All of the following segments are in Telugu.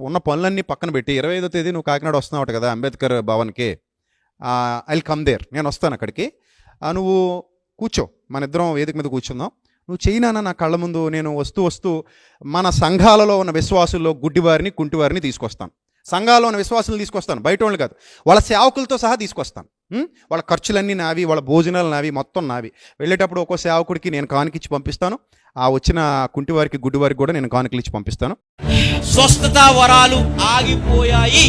ఉన్న పనులన్నీ పక్కన పెట్టి ఇరవై ఐదో తేదీ నువ్వు కాకినాడ వస్తున్నావు కదా అంబేద్కర్ భవన్కి ఐ కమ్ దేర్ నేను వస్తాను అక్కడికి. ఆ, నువ్వు కూర్చో. మన ఇద్దరం వేదిక మీద కూర్చుందాం. నువ్వు చైనా నా కళ్ళ ముందు నేను వస్తూ వస్తూ మన సంఘాలలో ఉన్న విశ్వాసుల్లో గుడ్డివారిని కుంటివారిని తీసుకొస్తాను. సంఘాల్లో ఉన్న విశ్వాసులు తీసుకొస్తాను. బయట వాళ్ళు కాదు. వాళ్ళ సేవకులతో సహా తీసుకొస్తాను. వాళ్ళ ఖర్చులన్నీ నావి వాళ్ళ భోజనాలు నావి మొత్తం నావి. వెళ్ళేటప్పుడు ఒక్కో సేవకుడికి నేను కానుకిచ్చి పంపిస్తాను. ఆ వచ్చిన కుంటి వారికి గుడ్డి వారికి కూడా నేను కానుకలు ఇచ్చి పంపిస్తాను. స్వస్థత వరాలు ఆగిపోయాయి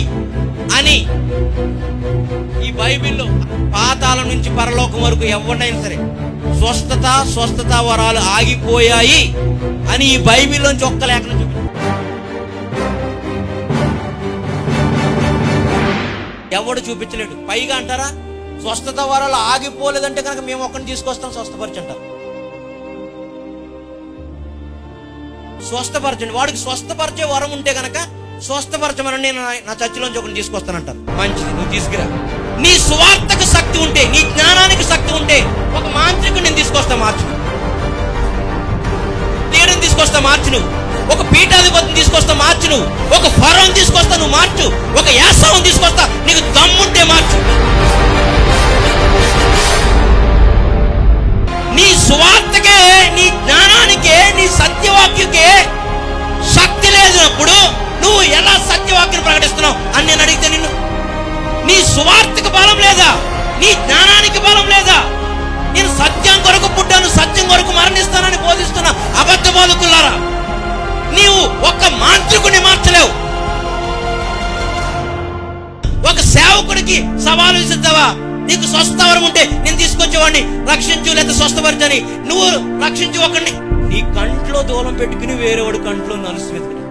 అని ఈ బైబిల్లో పాతాళం నుంచి పరలోకం వరకు ఎవరినైనా సరే స్వస్థత స్వస్థత వరాలు ఆగిపోయాయి అని ఈ బైబిల్లోంచి ఒక్క లేఖనం ఎవడు చూపించలేడు. పైగా అంటారా? స్వస్థత వరాలు ఆగిపోలేదంటే కనుక మేము ఒక్కడిని తీసుకొస్తాం స్వస్థపరిచి అంటారు స్వస్థపరచండి. వాడికి స్వస్థపరిచే వరం ఉంటే గనక స్వస్థపరచమని నేను నా- నా చర్చిలోంచి ఒకరిని తీసుకొస్తానంటారు. మంచిది నువ్వు తీసుకురా. నీ స్వార్థకు శక్తి ఉంటే నీ జ్ఞానానికి శక్తి ఉంటే ఒక మాంత్రికుడు నేను తీసుకొస్తా మార్చు తీయడం తీసుకొస్తా మార్చు నువ్వు ఒక పీఠాధిపతిని తీసుకొస్తా మార్చు నువ్వు ఒక ఫరం తీసుకొస్తా నువ్వు మార్చు. ఒక యాసం నువ్వు ఎలా సత్యవాక్యం ప్రకటిస్తున్నావు? అని నేను అడిగితే నిన్ను నీ సువార్తకు బలం లేదా? నీ జ్ఞానానికి బలం లేదా? నేను సత్యం కొరకు పుట్టాను సత్యం కొరకు మరణిస్తానని బోధిస్తున్న అబద్ధ బోధకులారా నీవు ఒక్క మాంత్రికుని మార్చలేవు. ఒక సేవకుడికి సవాలు విసిద్దావా నీకు స్వస్థవరం ఉంటే నేను తీసుకొచ్చేవాడిని. రక్షించు లేదా స్వస్థపరచని నువ్వు రక్షించు ఒకడిని. నీ కంట్లో దూలం పెట్టుకుని వేరేవాడు కంట్లో నలుసు